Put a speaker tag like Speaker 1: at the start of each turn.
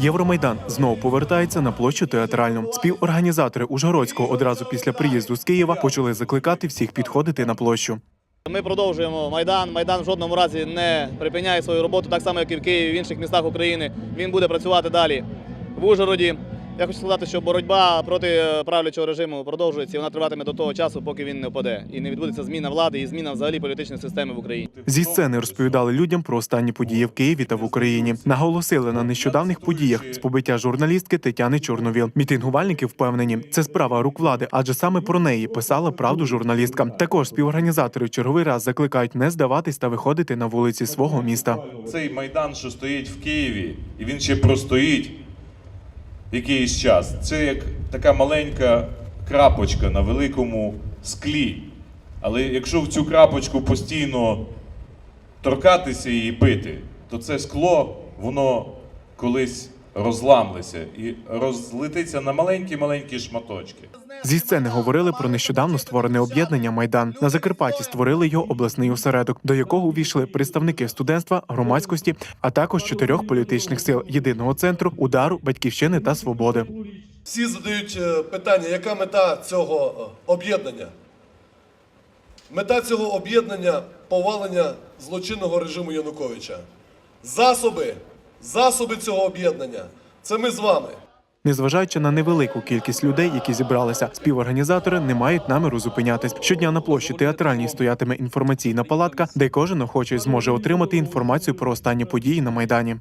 Speaker 1: Євромайдан знову повертається на площу театральну. Співорганізатори Ужгородського одразу після приїзду з Києва почали закликати всіх підходити на площу.
Speaker 2: Ми продовжуємо Майдан. Майдан в жодному разі не припиняє свою роботу, так само як і в Києві, в інших містах України. Він буде працювати далі в Ужгороді. Я хочу сказати, що боротьба проти е, правлячого режиму продовжується, і вона триватиме до того часу, поки він не впаде. І не відбудеться зміна влади і зміна взагалі політичної системи в Україні.
Speaker 1: Зі сцени розповідали людям про останні події в Києві та в Україні. Наголосили на нещодавних подіях з побиття журналістки Тетяни Чорновіл. Мітингувальники впевнені, це справа рук влади, адже саме про неї писала правду журналістка. Також співорганізатори в черговий раз закликають не здаватись та виходити на вулиці свого міста.
Speaker 3: Цей майдан, що стоїть в Києві, і він ще простоїть якийсь час. Це як така маленька крапочка на великому склі. Але якщо в цю крапочку постійно торкатися і бити, то це скло, воно колись розламлеться і розлетиться на маленькі-маленькі шматочки.
Speaker 1: Зі сцени говорили про нещодавно створене об'єднання Майдан. На Закарпатті створили його обласний осередок, до якого увійшли представники студентства, громадськості, а також чотирьох політичних сил єдиного центру, удару, батьківщини та свободи.
Speaker 4: Всі задають е, питання, яка мета цього е, об'єднання? Мета цього об'єднання повалення злочинного режиму Януковича. Засоби, засоби цього об'єднання це ми з вами.
Speaker 1: Незважаючи на невелику кількість людей, які зібралися, співорганізатори не мають наміру зупинятись. Щодня на площі театральній стоятиме інформаційна палатка, де кожен охочий зможе отримати інформацію про останні події на майдані.